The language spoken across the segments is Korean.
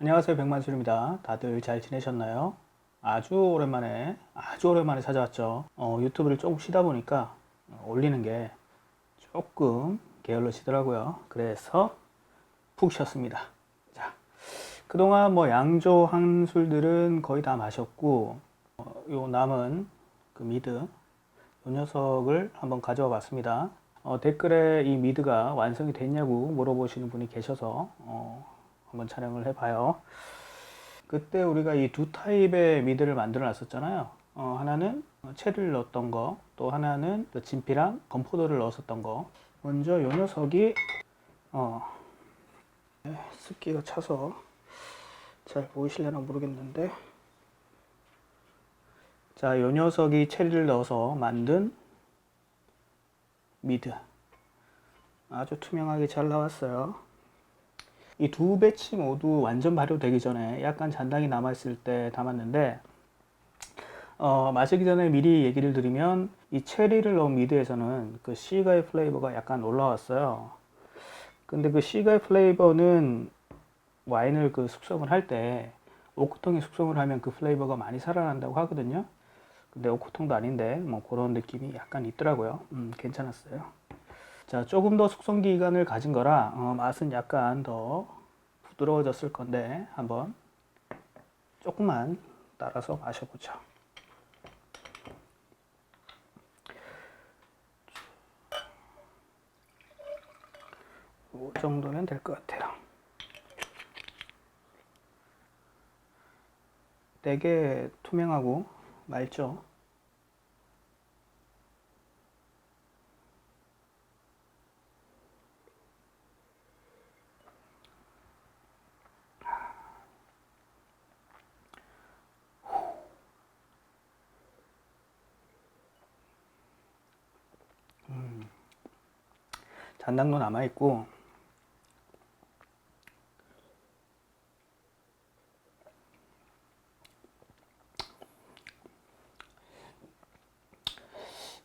안녕하세요 백만술입니다. 다들 잘 지내셨나요? 아주 오랜만에 아주 오랜만에 찾아왔죠. 어, 유튜브를 조금 쉬다 보니까 어, 올리는 게 조금 게을러지더라고요. 그래서 푹 쉬었습니다. 자, 그동안 뭐 양조 한술들은 거의 다 마셨고 어, 요 남은 그 미드 요 녀석을 한번 가져와 봤습니다. 어, 댓글에 이 미드가 완성이 됐냐고 물어보시는 분이 계셔서 어, 한번 촬영을 해봐요. 그때 우리가 이 두 타입의 미드를 만들어 놨었잖아요. 어, 하나는 체리를 넣었던 거, 또 하나는 그 진피랑 건포도를 넣었었던 거. 먼저 요 녀석이 어, 네, 습기가 차서 잘 보이실려나 모르겠는데 자, 요 녀석이 체리를 넣어서 만든 미드. 아주 투명하게 잘 나왔어요. 이 두 배치 모두 완전 발효되기 전에 약간 잔당이 남아있을 때 담았는데, 어, 마시기 전에 미리 얘기를 드리면, 이 체리를 넣은 미드에서는 그 시가의 플레이버가 약간 올라왔어요. 근데 그 시가의 플레이버는 와인을 그 숙성을 할 때, 오크통에 숙성을 하면 그 플레이버가 많이 살아난다고 하거든요. 근데 오크통도 아닌데, 뭐 그런 느낌이 약간 있더라고요. 음, 괜찮았어요. 자, 조금 더 숙성 기간을 가진 거라 어, 맛은 약간 더 부드러워졌을 건데 한번 조금만 따라서 마셔보죠. 이 정도면 될 것 같아요. 되게 투명하고 맑죠? 잔당도 남아있고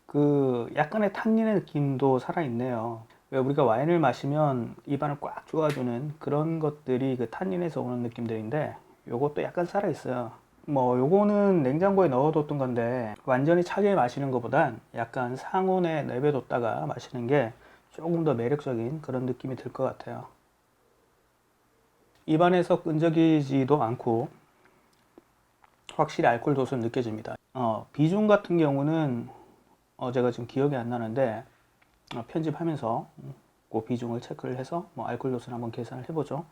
그 약간의 탄닌의 느낌도 살아있네요. 왜 우리가 와인을 마시면 입안을 꽉 조아주는 그런 것들이 그 탄닌에서 오는 느낌들인데 요것도 약간 살아있어요. 뭐 요거는 냉장고에 넣어뒀던 건데 완전히 차게 마시는 것보단 약간 상온에 내버뒀다가 마시는 게 조금 더 매력적인 그런 느낌이 들 것 같아요. 입안에서 끈적이지도 않고 확실히 알코올 도수는 느껴집니다. 어, 비중 같은 경우는 어, 제가 지금 기억이 안 나는데 어, 편집하면서 그 비중을 체크를 해서 뭐 알코올 도수를 한번 계산을 해보죠.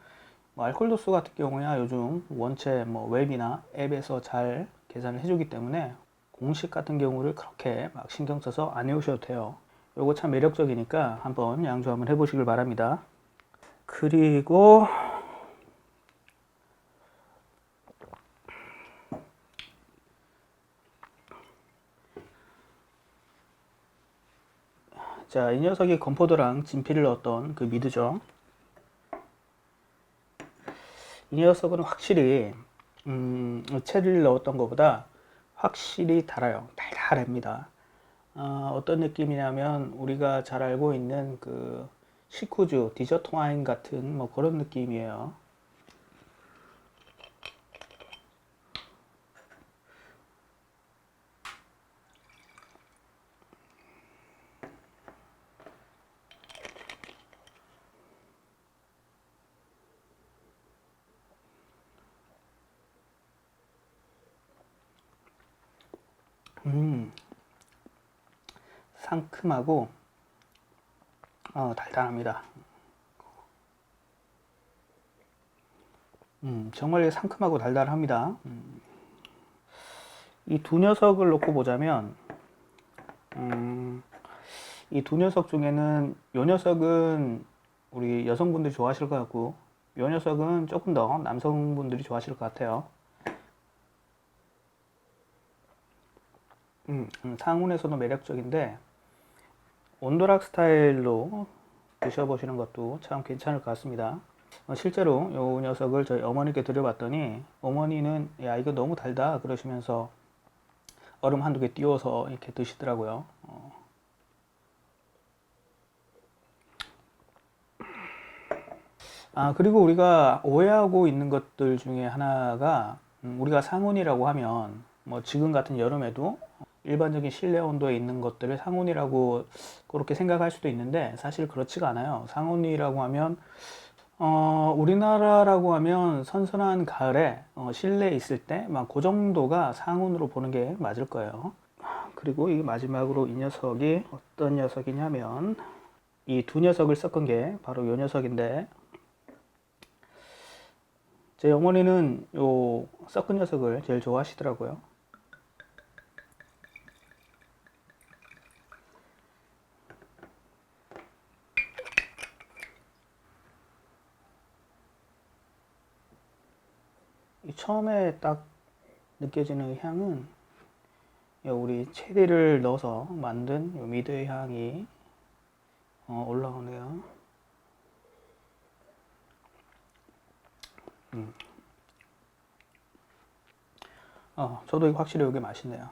뭐 알코올 도수 같은 경우야 요즘 원체 뭐 웹이나 앱에서 잘 계산을 해주기 때문에 공식 같은 경우를 그렇게 막 신경 써서 안 해오셔도 돼요. 요거 참 매력적이니까 한번 양조 한번 해보시길 바랍니다. 그리고 자, 이 녀석이 건포도랑 진피를 넣었던 그 미드죠. 이 녀석은 확실히 음, 체리를 넣었던 것보다 확실히 달아요. 달달합니다. 어, 떤 느낌이냐면 우리가 잘 알고 있는 그 시쿠주, 디저트 와인 같은 뭐 그런 느낌이에요. 음, 상큼하고 어, 달달합니다. 음, 정말 상큼하고 달달합니다. 음, 이두 녀석을 놓고 보자면 음, 이 두 녀석 중에는 요 녀석은 우리 여성분들이 좋아하실 것 같고 요 녀석은 조금 더 남성분들이 좋아하실 것 같아요. 음, 음, 상온에서도 매력적인데 온도락 스타일로 드셔보시는 것도 참 괜찮을 것 같습니다. 어, 실제로 이 녀석을 저희 어머니께 드려봤더니 어머니는 야 이거 너무 달다 그러시면서 얼음 한두 개 띄워서 이렇게 드시더라고요. 어. 아, 그리고 우리가 오해하고 있는 것들 중에 하나가 음, 우리가 상온이라고 하면 뭐 지금 같은 여름에도 일반적인 실내 온도에 있는 것들을 상온이라고 그렇게 생각할 수도 있는데 사실 그렇지가 않아요. 상온이라고 하면 어, 우리나라라고 하면 선선한 가을에 어, 실내에 있을 때 막 그 정도가 상온으로 보는 게 맞을 거예요. 그리고 이 마지막으로 이 녀석이 어떤 녀석이냐면 이 두 녀석을 섞은 게 바로 이 녀석인데 제 어머니는 요 섞은 녀석을 제일 좋아하시더라고요. 처음에 딱 느껴지는 향은 요 우리 체리를 넣어서 만든 요 미드의 향이 어, 올라오네요. 음. 어, 저도 확실히 이게 맛있네요.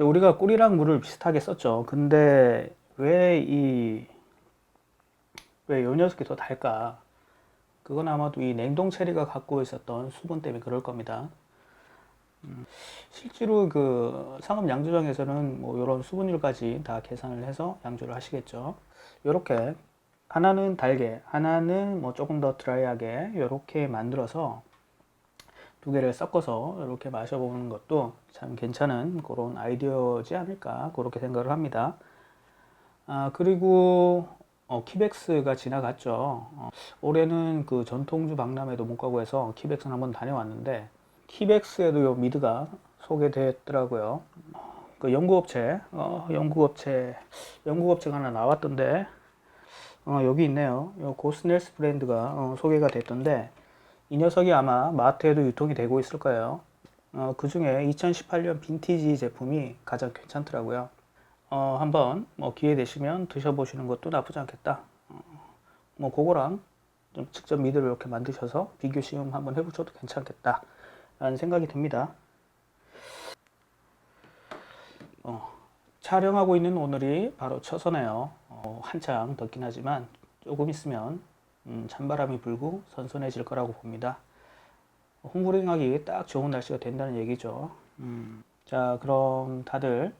우리가 꿀이랑 물을 비슷하게 썼죠. 근데 왜 이, 왜 요 녀석이 더 달까? 그건 아마도 이 냉동 체리가 갖고 있었던 수분 때문에 그럴 겁니다. 음, 실제로 그 상업 양조장에서는 뭐 이런 수분율까지 다 계산을 해서 양조를 하시겠죠. 이렇게 하나는 달게, 하나는 뭐 조금 더 드라이하게 이렇게 만들어서 두 개를 섞어서 이렇게 마셔보는 것도 참 괜찮은 그런 아이디어지 않을까 그렇게 생각을 합니다. 아, 그리고 어, 키백스가 지나갔죠. 어, 올해는 그 전통주 박람회도 못 가고 해서 키백스는 한번 다녀왔는데 키백스에도 요 미드가 소개됐더라고요. 그 연구업체, 어, 연구업체, 연구업체가 하나 나왔던데 어, 여기 있네요. 요 고스넬스 브랜드가 어, 소개가 됐던데 이 녀석이 아마 마트에도 유통이 되고 있을 거예요. 어, 그 중에 2018년 빈티지 제품이 가장 괜찮더라고요. 어, 한번 뭐 기회 되시면 드셔보시는 것도 나쁘지 않겠다. 어, 뭐 그거랑 좀 직접 미드를 이렇게 만드셔서 비교 시험 한번 해보셔도 괜찮겠다. 라는 생각이 듭니다. 어, 촬영하고 있는 오늘이 바로 처서네요. 어, 한창 덥긴 하지만 조금 있으면 음, 찬바람이 불고 선선해질 거라고 봅니다. 홈브링하기 딱 좋은 날씨가 된다는 얘기죠. 음, 자, 그럼 다들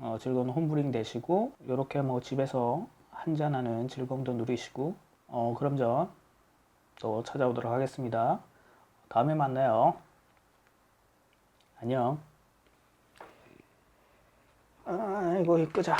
어, 즐거운 홈브링 되시고 이렇게 뭐 집에서 한잔하는 즐거움도 누리시고 어, 그럼 전 또 찾아오도록 하겠습니다. 다음에 만나요. 안녕. 아이고 끄자.